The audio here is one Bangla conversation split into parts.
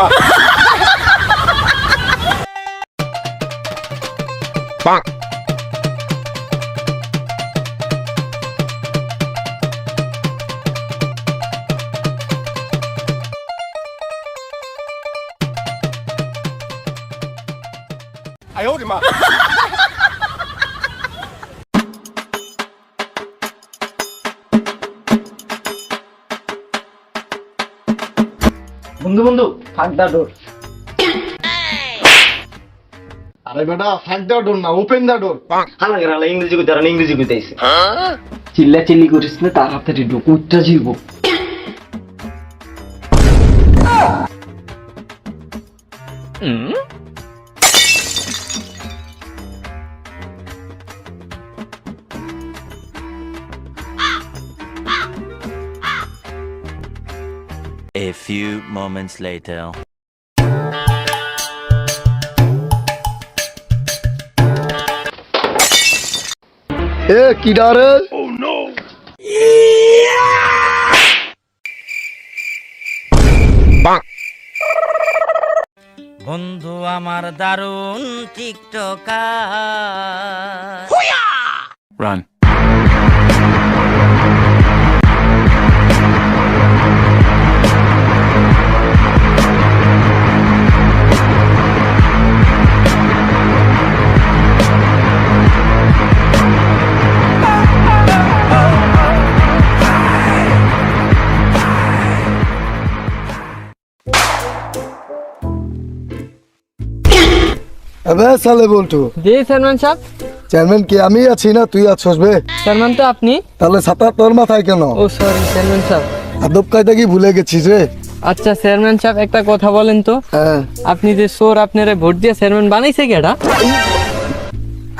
마. 빵. 아유 우리 마. বন্ধু বন্ধু ফাঁক দা ডোর। আরে বেটা ফাঁক ডোর না ওপেন দা ডোর। হালা লাগে হালা ইংরেজি কইতে আর ইংরেজি কইতেছে চিল্লা চিল্লি করিস না তাড়াতাড়ি ঢোক উঠটা জীব A few moments later. এ কি ডারে বন্ধু আমার দারুণ টিকটকার। রান আবে সালে বলটু জি চেয়ারম্যান সাহেব। চেয়ারম্যান কি আমি আছি না তুই আছস বে? চেয়ারম্যান তো আপনি। তাহলে ছাতা তোর মাথায় কেন? ও সরি চেয়ারম্যান সাহেব। আদব কায়দা কি ভুলে গেছিস রে? আচ্ছা চেয়ারম্যান সাহেব একটা কথা বলেন তো। হ্যাঁ। আপনি যে সোর আপনারে ভোট দিয়ে চেয়ারম্যান বানাইছে কেডা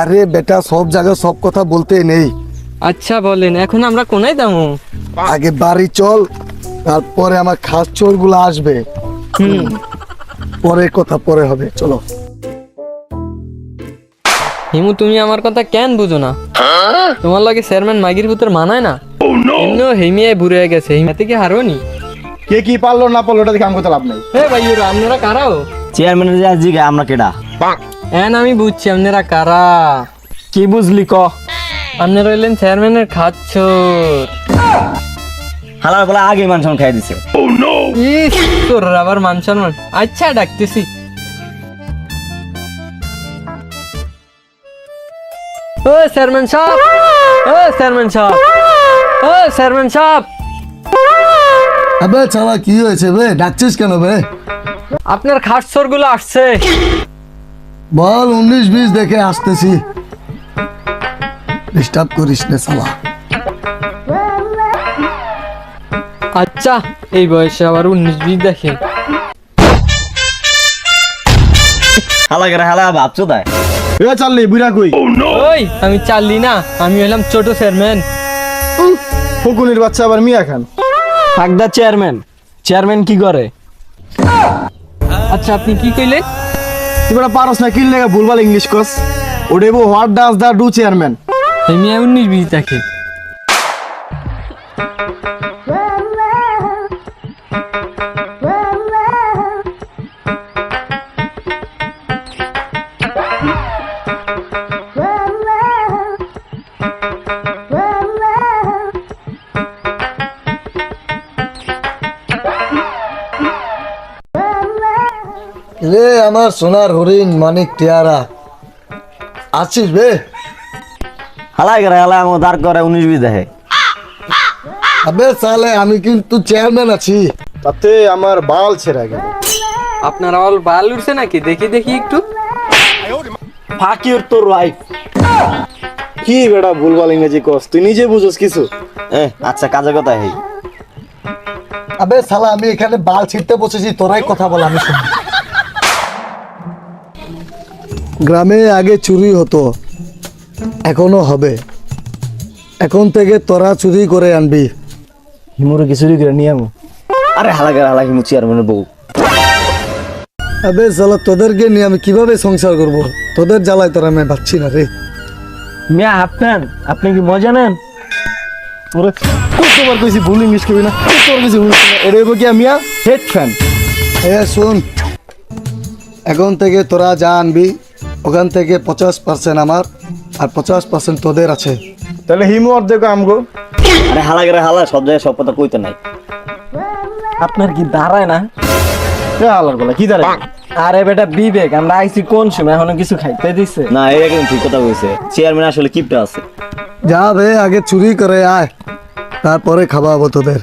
আরে বেটা সব জায়গায় সব কথা বলতে নেই। আচ্ছা বলেন এখন আমরা কোনায় দামু আগে বাড়ি চল তারপরে আমার খাস চোরগুলো আসবে পরের কথা পরে হবে চলো। হিমু তুমি আমার কথা কেন বুঝো না? তোমার লাগে চেয়ারম্যান মাগির ভিতর মানায় না? এমনিও হেমিয়ায় বুড়ে গেছে হিমাতে কি হারো নি? কে কি পারল না পারল ওটা দেখে আমি করতে লাভ নাই। হে ভাই আপনারা কারাও চেয়ারম্যানের যে জিগা আমরা কেডা? এন আমি বুঝছি আপনারা কারা? কি বুঝলি ক? আপনারা হইলেন চেয়ারম্যানের খাচ্ছর। হালার বলা আগে মানসন খাই দিছে। ইস, তোর আবার মান সম্মান। আচ্ছা ডাকতেছি। ও চেয়ারম্যান সাহেব। ও চেয়ারম্যান সাহেব। ও চেয়ারম্যান সাহেব। আবে চালা কি হয়েছে বে? ডাকছিস কেন বে? আপনার খাটসরগুলো আসছে। বল উনিশ বিশ দেখে আসতেছি। ডিস্টার্ব করিস না সালা আচ্ছা এই বয়সে আবার উনিশ বিশ দেখে। হালা গেরা হালা ভাবছ তাই? এ চাললি বুড়া কই? ওই আমি চাললি না আমি হলাম ছোট চেয়ারম্যান। ফকুনির বাচ্চা আবার মিয়া খান। ফাঁক দা চেয়ারম্যান চেয়ারম্যান কি করে? আচ্ছা আপনি কি কইলেন? তুই বেটা পারস না কিল লেগে ভুলভাল ইংলিশ কস। ওডেবো what does the do chairman? আমি উনিশ বিশ দেখে। রে আমার সোনার হরিণ মানিক টিয়ারা। আছিস বে? হালাই গেরা হালা আমার দাঁড় করে উনিশ বিশ দেখে। আবে সালে আমি কিন্তু চেয়ারম্যান আছি। তাতে আমার বাল ছেড়া গেল। আপনার অল বাল উঠছে নাকি? দেখি দেখি একটু। ফাকির তোর ওয়াইফ কি বেটা ভুলভাল ইংরেজি কস? তুই নিজে বুঝোস কিছু? এ আচ্ছা কাজের কথা হেই আবে সালা আমি এখানে বাল ছিটতে বসেছি তোরাই কথা বল আমি শুনি গ্রামে আগে চুরি হতো এখনও হবে। এখন থেকে তোরা চুরি করে আনবি। হিমুরে কিছুরি করে নিয়ে আমু আরে হালা গেরা হালা হিমু চেয়ারম্যানের বউ। আবে সালা তোদেরকে নিয়ে আমি কীভাবে সংসার করব? তোদের জ্বালায় তোরা আমি পাচ্ছি না রে। মিয়া আপনার আপনি কি মজা নেন? ওরে কতবার কইছি ভুল ইংলিশ কবি না? কতবার কইছি ভুল ওরে কি মিয়া হেড ফ্যান এ শুন। এখন থেকে তোরা যা আনবি ওখান থেকে পঞ্চাশ পার্সেন্ট আমার আর পঞ্চাশ পার্সেন্ট তোদের আছে। তাহলে হিমু অর্ধেক আমগো। আরে হালা করে হালা সব জায়গায় সব কথা কইতে নাই। আপনার কি দাঁড়ায় না? এ আলার বলা কি দাঁড়ায়? আরে বেটা বিবেক আমরা আইছি কোন সময়? এখনও কিছু খাইতে দিছে। না এটা কিন্তু ঠিক কথা কইছে। চেয়ারম্যান আসলে কিপটা আছে। যা বে আগে চুরি করে আয় তারপরে খাওয়াবো তোদের।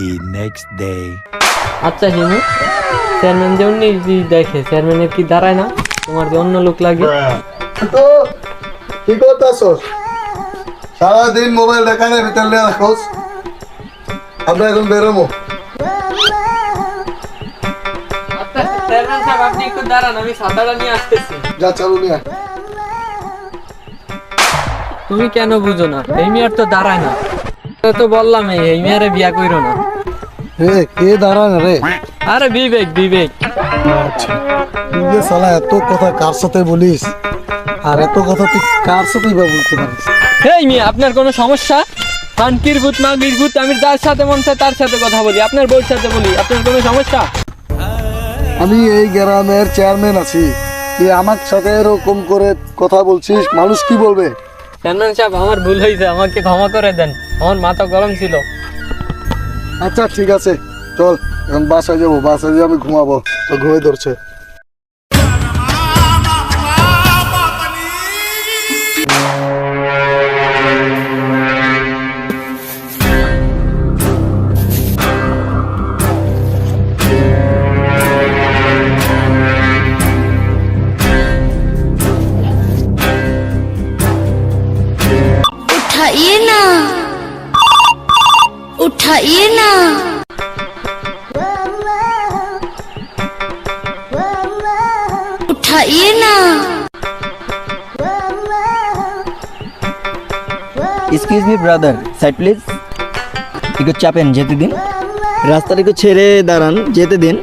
The next day. আচ্ছা হিমু চেয়ারম্যান যে অন্য দেখে চেয়ারম্যানের কি দাঁড়ায় না? তোমার যে অন্য লোক লাগে। তো কি করতেছস সারাদিন মোবাইল দেখানোর ভিতর নিয়ে রাখোস আমরা এখন বেরোবো। আচ্ছা চেয়ারম্যান সাহেব আপনি একটু দাঁড়ান আমি ছাতাটা নিয়ে আসতেছি। যা চালু নিয়ে তুমি কেন বুঝো না? এই মেয়ের তো দাঁড়ায় না। তো বললাম এই এই মেয়েরে বিয়া কইরো না। রে কে দাঁড়ান রে। আরে বিবেক বিবেক। তুই যে শালা এত কথা কার সাথে বলিস? আর এত কথা তুই কার সাথেই বা বলতে পারিস? এই মেয়ে আপনার কোনো সমস্যা? ফানকির ভূত মাগির ভূত আমি যার সাথে মন চায় তার সাথে কথা বলি আপনার বউর সাথে বলি আপনার কোনো সমস্যা? আমি এই গ্রামের চেয়ারম্যান আছি। তুই আমার সাথে এরকম করে কথা বলছিস মানুষ কি বলবে? চেয়ারম্যান সাহেব আমার ভুল হয়েছে আমাকে ক্ষমা করে দেন। আমার মাথা গরম ছিল। আচ্ছা ঠিক আছে। চল এখন বাসায় যাব বাসায় যাব আমি ঘুমাবো। তো ঘুমিয়ে ধরছে। Excuse me brother side please একটু চাপেন যেতে দিন। রাস্তাটা একটু ছেড়ে দাঁড়ান যেতে দিন।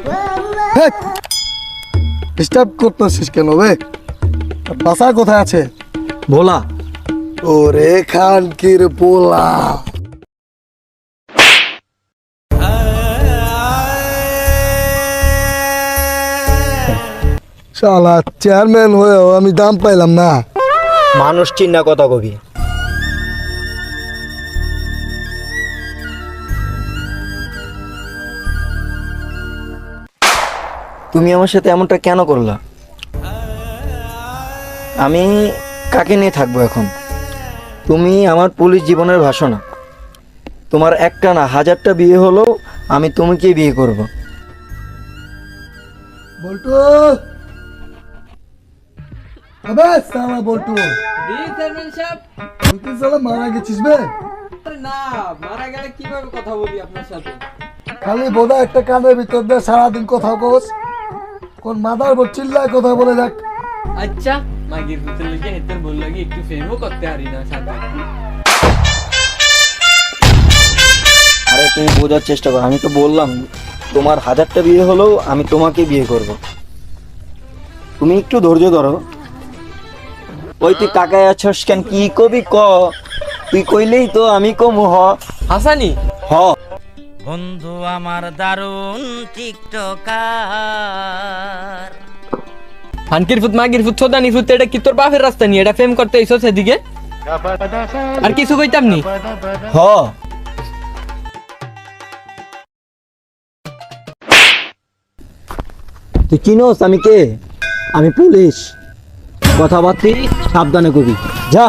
ডিস্টার্ব করতেছিস কেন বে? বাসা কোথায় আছে? ভোলা। ওরে খান কির পোলা। শালা চেয়ারম্যান হয়েও আমি দাম পাইলাম না। মানুষ চিন্না কথা কবি। তুমি আমার সাথে এমনটা কেন করলা? আমি কাকে নিয়ে থাকব এখন? তুমি আমার পুলিশ জীবনের ভাষণা। তোমার একটা না হাজারটা বিয়ে হলেও আমি তুমিকে বিয়ে করব। বল্টু! আবে সালা বল্টু। তুই সালা মারা গেছিস বে? না মারা গেলে কীভাবে কথা বলি আপনার সাথে? খালি বোধা একটা কানের ভিতর দিয়ে সারাদিন কথা বস কোন মাদার বোর চিল্লায় কথা বলে যাক। আচ্ছা মাগির ভূতের লোকে হেতের বল লাগে একটু ফেমও করতে পারি না সাথে। আরে তুমি বোঝার চেষ্টা করো আমি তো বললাম তোমার হাজারটা বিয়ে হলেও আমি তোমাকে বিয়ে করব। তুমি একটু ধৈর্য ধরো। ওই তুই তাকায় আছস কেন? কি কবি ক? তুই কইলেই তো আমি কমু হ। হাসানি? হ। বন্ধু আমার দারুণ টিকটকার ফানকির ফুট মাগির ফুট ছোদানি ফুট এটা কি তোর বাপের রাস্তা নিয়ে এটা ফেম করতে এসো সেদিকে আর কিছু কইতাম নি? হ। তুই চিনোস আমি কে? আমি পুলিশ। কথা কথাবার্তি সাবধানে কবি। যা।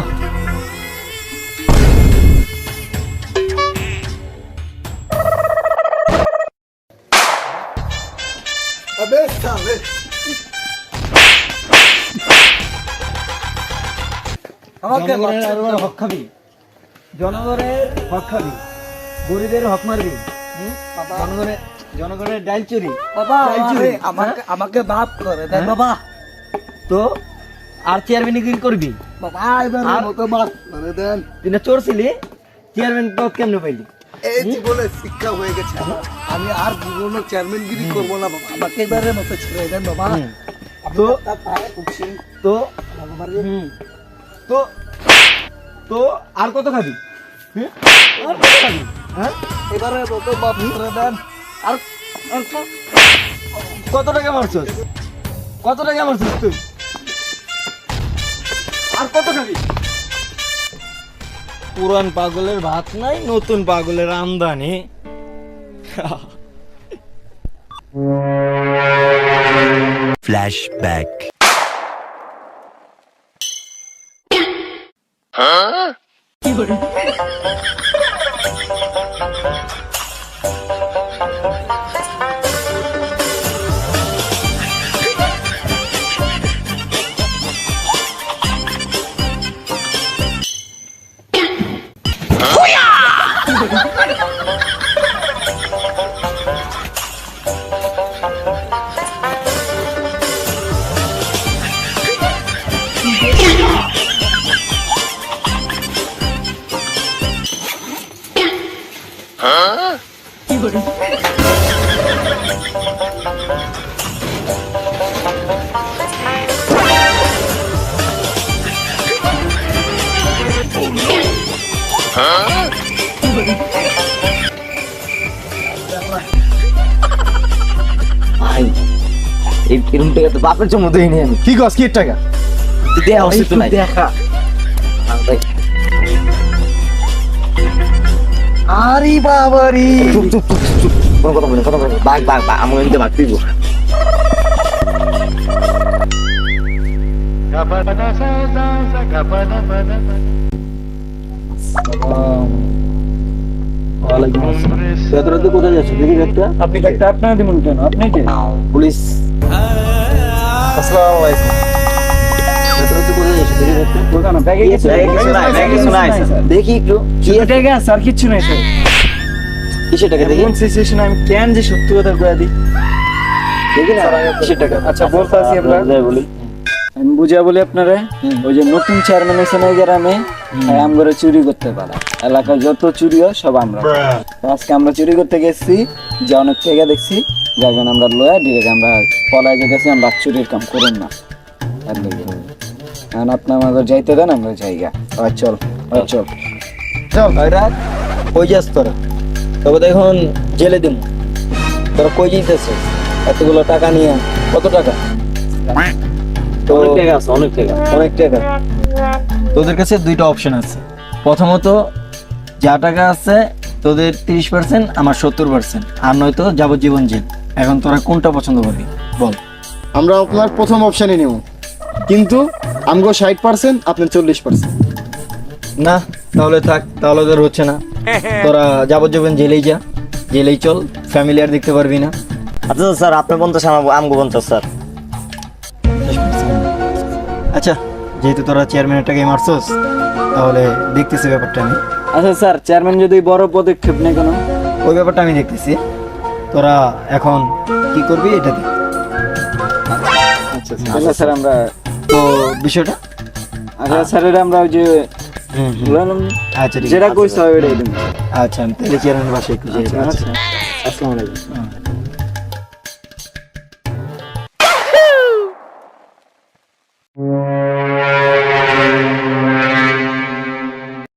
আবে সালে আমাকে হক খাবি জনগণের হক খাবি গরিবের হক মারবি? জনগণের জনগণের ডাইল চুরি। বাবা চুরি। আমাকে আমাকে বাপ করে দেন হ্যাঁ? বাবা। তো আর চেয়ারম্যান কি করবি? বাবা এবার মতো বাপ করে দেন। তুই না চোর ছিলি? চেয়ারম্যান পদ কেমনে পাইলি? এই জীবনে শিক্ষা হয়ে গেছে। আমি আর জীবনে চেয়ারম্যানগিরি করব না বাবা। আমাকে এবারে মতো ছেড়ে দেন বাবা। তো তো বাবা হুম, তো তো আর কত খাবি? হ্যাঁ? এবারে তো বাপ করে দেন। আর আর কত টাকা মারছস? কত টাকা মারছস তুই? আর কত খাবি? পুরান পাগলের ভাত নাই নতুন পাগলের আমদানি। Flashback. ভাই এই কিরম টাকা তো বাপের জন্য দেয়নি আমি। কি কস কি টাকা? দেয়া উচিত তো নাই। দেখা আরে বাবারি চুপ চুপ চুপ চুপ, কোনো কথা বলি কথা বলি বাঘ বাঘ বাঘ আমি কিন্তু বাঘ দিব। কোথায় যাচ্ছ দেখি একটা আপনি একটা আপনার দিবেন কেন? আপনি কে? পুলিশ। আসসালামু আলাইকুম। ভেতরে কোথায় যাচ্ছ? দেখি একটা দোকান ব্যাগে কিছু নাই, কিছু নাই, ব্যাগে কিছু নাই, দেখি একটু কি আছে? টাকা স্যার কিচ্ছু নাই স্যার কিসের টাকা দেখি? এমন সিচুয়েশন আমি কেন যে সত্যি কথা কয়ে দিই? দেখি না কিসের টাকা? আচ্ছা, বলতে আছি আমরা। যাই বলি। আমি বুঝা বলি আপনারে ওই যে নতুন চেয়ারম্যান এসে নাই গ্রামে? আম করে চুরি করতে পারা। এলাকায় যত চুরি হয় সব আমরা আজকে আমরা চুরি করতে গেছি যে অনেক টাকা দেখছি যার কারণে আমরা লয়া ডিরেক্ট আমরা পলায় গেছি আমরা চুরির কাম করুন না। কারণ আপনি আমাদের যাইতে দেন আমরা জায়গা আর চল আর চল। চল ভাইরা কই যাস তোরা? তবে এখন জেলে দিন তোরা কই যাইতেছে? এতগুলো টাকা নিয়ে কত টাকা? তো অনেক টাকা আছে অনেক টাকা। অনেক টাকা। তোদের কাছে দুইটা অপশন আছে। প্রথমত যা টাকা আছে তোদের তিরিশ পার্সেন্ট আমার সত্তর পার্সেন্ট আর নয়তো যাবজ্জীবন জেল। এখন তোরা কোনটা পছন্দ করবি? বল। আমরা আপনার প্রথম অপশনই নেব। কিন্তু আমগো ষাট পার্সেন্ট আপনার চল্লিশ পার্সেন্ট না তাহলে থাক তাহলে তোর হচ্ছে না। তোরা যাবজ্জীবন জেলেই যা জেলেই চল ফ্যামিলি আর দেখতে পারবি না। আচ্ছা স্যার আপনি পঞ্চাশ আমার আমগো পঞ্চাশ স্যার। আচ্ছা যেহেতু তোরা চেয়ারম্যানের টাকা মারছস তাহলে দেখতেছি ব্যাপারটা আমি। আচ্ছা স্যার চেয়ারম্যান যদি বড় পদক্ষেপ নেই কেন? ওই ব্যাপারটা আমি দেখতেছি। তোরা এখন কি করবি এটা দেখ। আচ্ছা আচ্ছা। স্যার আমরা তো বিষয়টা? আচ্ছা স্যার এটা আমরা ওই যে বললাম আচ্ছা যেটা কইছে ওইটাই আচ্ছা আমি তাহলে চেয়ারম্যানের বাসায় একটু যাই। আচ্ছা আচ্ছা। আসসালামু আলাইকুম।